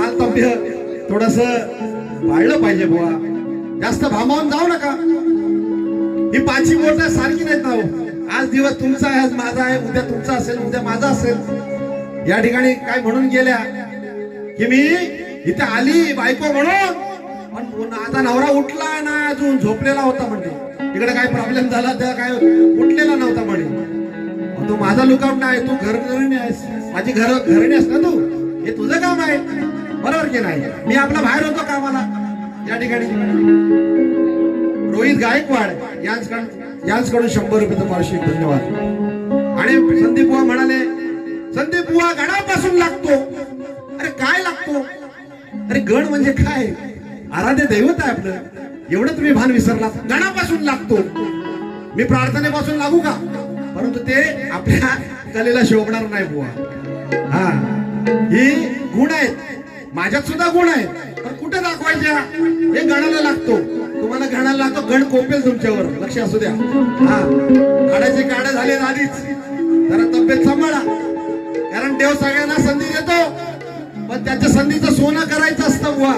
आपण थोडस तालतम्य थोडस पाळलं पाहिजे बुवा. जास्त भामावून जाऊ नका. ही पाचवी बोट सारखी नाहीत ना हो. आज दिवस तुमचा आहे आज माझा आहे उद्या तुमचा असेल उद्या माझा असेल. या ठिकाणी काय म्हणून गेल्या? की मी इथे आली बायको म्हणून पण आता नवरा उठला ना अजून झोपलेला होता म्हणजे तिकडे काय प्रॉब्लेम झाला त्या काय उठलेला नव्हता म्हणे. अहो, तू माझा लुकआउट नाही तू घर घरणी आहेस. माझी घर घरणी आहेस ना तू? हे तुझं काम आहे. बरोबर की नाही? मी आपला बाहेर होतो कामाला. या ठिकाणी. रोहित गायकवाड यांचकडून शंभर रुपये तुम्हाला धन्यवाद. आणि संदीप बुवा म्हणाले संदीप बुवा गणापासून लागतो. अरे काय लागतो? अरे गण म्हणजे काय? आराध्य दैवत आहे आपलं. एवढं तुम्ही भान विसरला गणापासून लागतो. मी प्रार्थनेपासून लागू का? परंतु ते आपल्या कलेला शोभणार नाही बुवा. हा. ही गुण आहेत. माझ्यात सुद्धा गुण आहे. पण कुठे दाखवायच्या? हे गणाला लागतो. तुम्हाला गणाला लागतो गण कोपेल तुमच्यावर. लक्ष असू द्या. हा. काढायचे काढे झाले आधीच. जरा तब्येत सांभाळा. कारण देव सगळ्यांना संधी देतो. पण त्याच्या संधीचं सोनं करायचं असतं बुवा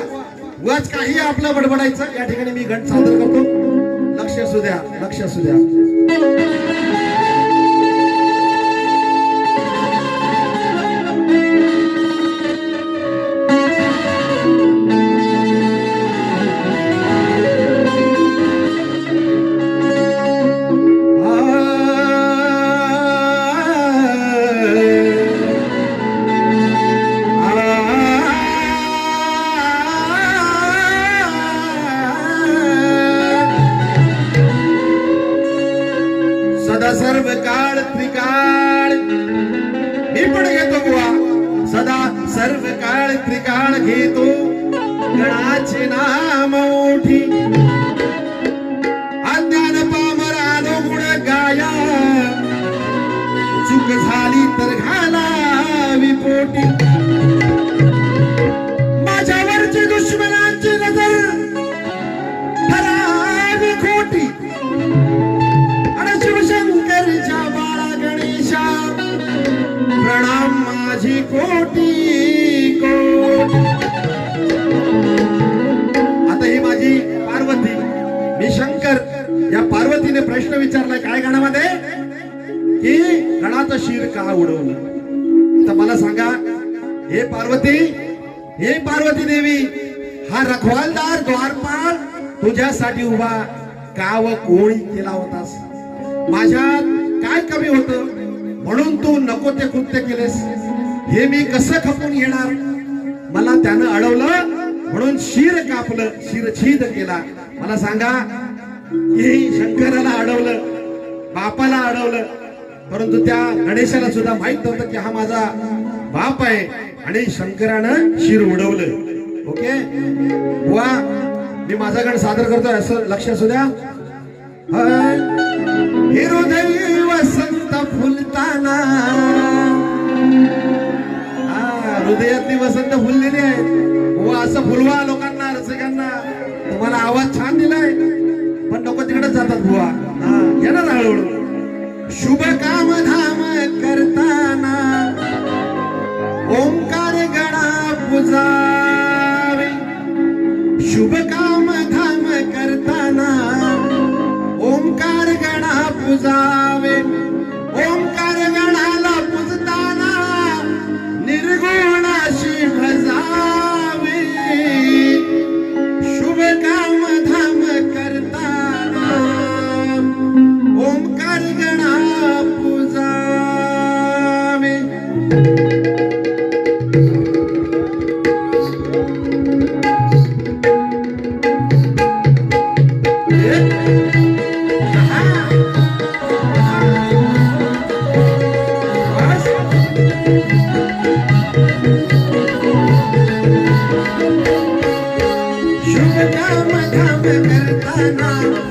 उगाच काही आपलं बडबडायचं. या ठिकाणी मी गण सादर करतो. लक्ष असू द्या. लक्ष असू द्या. कोटी आता ही माझी पार्वती. मी शंकर या पार्वतीने प्रश्न विचारलाय काय गणामध्ये? की गणाचं शिर का उडवलं तर मला सांगा हे पार्वती हे पार्वती देवी हा रखवालदार द्वारपाल तुझ्यासाठी उभा का व कोळी केला होतास. माझ्यात काय कमी होत? म्हणून तू नको ते कृत्य केलेस. हे मी कसं खपून घेणार? मला त्यानं अडवलं म्हणून शिर कापलं शिरछीद केला. मला सांगा हे शंकराला अडवलं बापाला अडवलं परंतु त्या गणेशाला सुद्धा माहीत नव्हतं की हा माझा बाप आहे. आणि शंकरानं शिर उडवलं. ओके? बुवा मी माझा गण सादर करतोय असं लक्ष असू द्या. हे? हृदय वसंत फुलताना वसंत फुललेले आहेत. बुवा असं फुलवा लोकांना रसिकांना. तुम्हाला आवाज छान दिलाय. पण लोक तिकडे जातात बुवा. हा येणार हळूहळू शुभ काम धाम करताना ओंकार गणा पुजावे. शुभ काम धाम करताना ओंकार गणा पुजा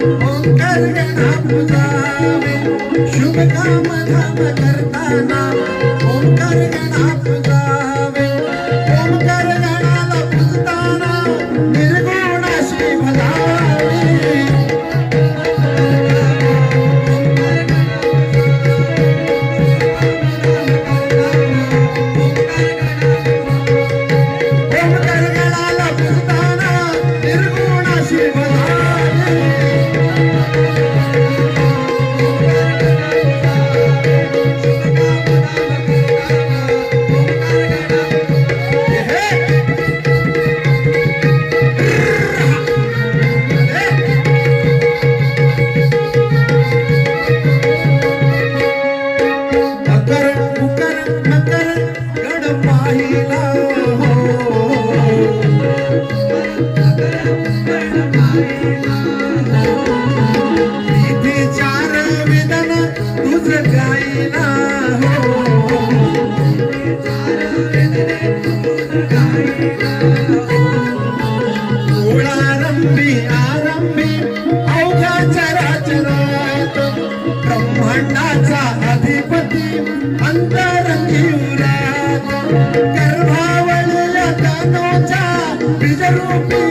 ओंकार गणा बुजावे शुभ काम धाम करताना ओंकार गणा You.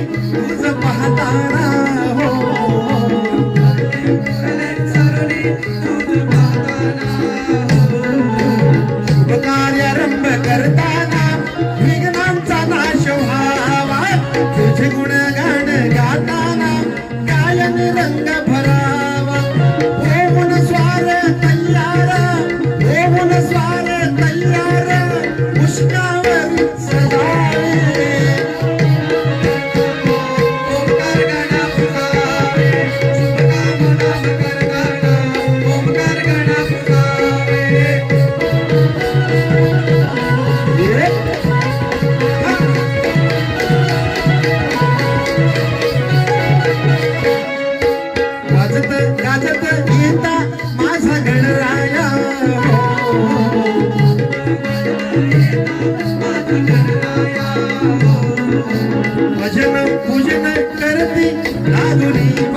करती लादुरी